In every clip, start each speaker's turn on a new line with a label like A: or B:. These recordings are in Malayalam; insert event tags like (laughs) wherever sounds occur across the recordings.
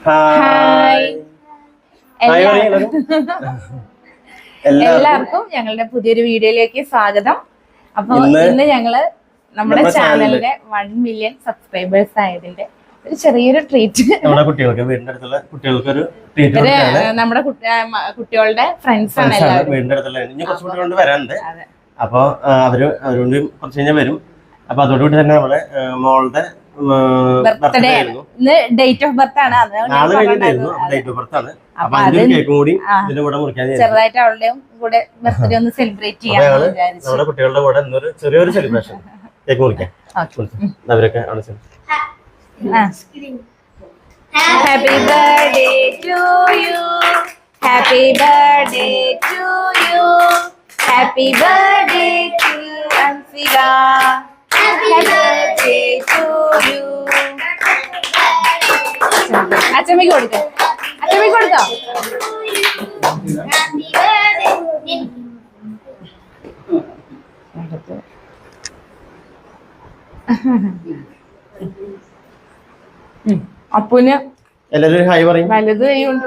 A: ഹായ്. (laughs) എല്ലാവർക്കും.
B: ഞങ്ങളുടെ പുതിയൊരു വീഡിയോയിലേക്ക് സ്വാഗതം. അപ്പൊ
A: ഇന്ന്
B: ഞങ്ങൾ നമ്മുടെ ചാനലിന്റെ വൺ മില്യൺ സബ്സ്ക്രൈബേഴ്സ് ആയതിന്റെ ഒരു ചെറിയൊരു ട്രീറ്റ്
A: നമ്മുടെ കുട്ടികൾക്ക് വീടിന്റെ അടുത്തുള്ള കുട്ടികൾക്ക് ഒരു ട്രീറ്റ്
B: നമ്മുടെ കുട്ടികളുടെ ഫ്രണ്ട്സ് ആണ് എല്ലാവരും.
A: വീടിന്റെ അടുത്തുള്ള. കുറച്ച് കുട്ടികളുണ്ട് വരാനുണ്ട്.
B: അതെ.
A: അപ്പൊ അവർ അവരോട് കുറച്ച് കഴിഞ്ഞാൽ വരും. അപ്പൊ അതോടുകൂടി തന്നെ നമ്മൾ മോളുടെ
B: ബർത്ത്ഡേ ഇന്ന് ഡേറ്റ് ഓഫ് ബർത്ത് ആണ്.
A: നാളെ കഴിഞ്ഞിട്ടായിരുന്നു ഡേറ്റ് ഓഫ് ബർത്ത് ആണ്.
B: അപ്പൊ
A: അപ്പൊ അതിന്റെ കേക്കും കൂടി
B: ആ.
A: ഇതിന്റെ കൂടെ മുറിക്കാൻ.
B: ചെറുതായിട്ട് അവളുടെ കൂടെ ബർത്ത്ഡേ ഒന്ന് സെലിബ്രേറ്റ് ചെയ്യാം
A: നമ്മുടെ കുട്ടികളുടെ കൂടെ ഇന്നൊരു ചെറിയൊരു സെലിബ്രേഷൻ കേക്ക് മുറിക്കാം. അവരൊക്കെ അവിടെ.
B: Happy birthday to you happy birthday to you happy birthday to Ansika happy birthday to you അച്ചമ്മയ്ക്ക് കൊടുക്കാം അച്ചമ്മയ്ക്ക് കൊടുക്കാം അപ്പുന്
A: എല്ലാവരും ഹായ് പറയും.
B: വലുത് കൈ കൊണ്ട്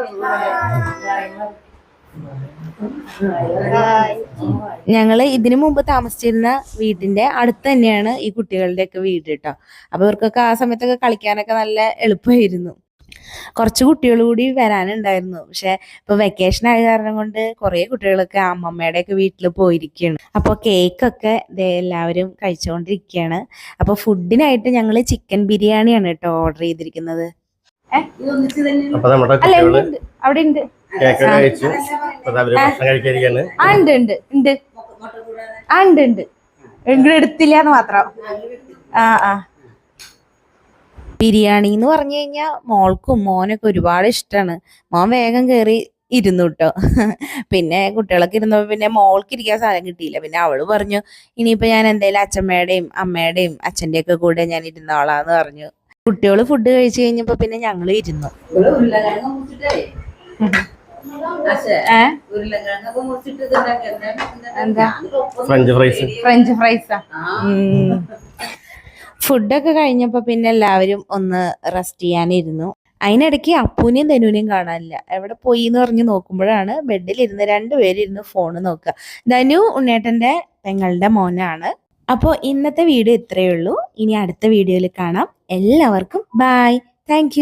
B: ഞങ്ങൾ ഇതിനു മുമ്പ് താമസിച്ചിരുന്ന വീടിന്റെ അടുത്ത് തന്നെയാണ് ഈ കുട്ടികളുടെ ഒക്കെ വീട് കേട്ടോ. അപ്പൊ ഇവർക്കൊക്കെ ആ സമയത്തൊക്കെ കളിക്കാനൊക്കെ നല്ല എളുപ്പമായിരുന്നു. കുറച്ച് കുട്ടികൾ കൂടി വരാനുണ്ടായിരുന്നു. പക്ഷെ ഇപ്പൊ വെക്കേഷൻ ആയ കാരണം കൊണ്ട് കുറെ കുട്ടികളൊക്കെ അമ്മമ്മയുടെ ഒക്കെ വീട്ടിൽ പോയിരിക്കുകയാണ് അപ്പോൾ കേക്കൊക്കെ ദേ എല്ലാവരും കഴിച്ചുകൊണ്ടിരിക്കുകയാണ്. അപ്പോൾ ഫുഡിനായിട്ട് ഞങ്ങൾ ചിക്കൻ ബിരിയാണിയാണ് കേട്ടോ ഓർഡർ ചെയ്തിരിക്കുന്നത്. അല്ല. അവിടെ ഉണ്ട്
A: കേക്ക് കഴിച്ചു. അപ്പൊ ഭക്ഷണം കഴിക്കാതിരിക്കാണ്
B: ആ ഉണ്ട് ഉണ്ട് ഉണ്ട്. ആ ഉണ്ട് ഉണ്ട്. എങ്കിലും എടുത്തില്ല എന്ന് മാത്രം. ആ ആ. ബിരിയാണി എന്ന് പറഞ്ഞു കഴിഞ്ഞാൽ മോൾക്കും മോനൊക്കെ ഒരുപാട് ഇഷ്ടമാണ് മോൻ വേഗം കയറി ഇരുന്നു കേട്ടോ പിന്നെ കുട്ടികളൊക്കെ ഇരുന്നപ്പോൾ പിന്നെ മോൾക്ക് ഇരിക്കാൻ സ്ഥലം കിട്ടിയില്ല. പിന്നെ അവൾ പറഞ്ഞു ഇനിയിപ്പോൾ ഞാൻ എന്തായാലും അച്ഛമ്മയുടെയും അമ്മയുടെയും അച്ഛന്റെയൊക്കെ കൂടെ ഞാൻ ഇരുന്നോളാന്ന് പറഞ്ഞു. കുട്ടികൾ ഫുഡ് കഴിച്ചു കഴിഞ്ഞപ്പോൾ പിന്നെ ഞങ്ങളും ഇരുന്നു? എന്താ
A: ഫ്രഞ്ച് ഫ്രൈസ്
B: ഫ്രഞ്ച് ഫ്രൈസാ ഫുഡൊക്കെ കഴിഞ്ഞപ്പോ പിന്നെ എല്ലാവരും ഒന്ന് റെസ്റ്റ് ചെയ്യാനിരുന്നു. അതിനിടയ്ക്ക് അപ്പൂനെയും ധനുവിനെയും കാണാനില്ല. എവിടെ പോയി എന്ന് പറഞ്ഞ് നോക്കുമ്പോഴാണ് ബെഡിലിരുന്ന് രണ്ടുപേരിരുന്ന് ഫോൺ നോക്കുക. ധനു ഉണ്ണേട്ടന്റെ പെങ്ങളുടെ മോനാണ്. അപ്പോൾ ഇന്നത്തെ വീഡിയോ ഇത്രയേ ഉള്ളൂ. ഇനി അടുത്ത വീഡിയോയിൽ കാണാം. എല്ലാവർക്കും ബായ് താങ്ക്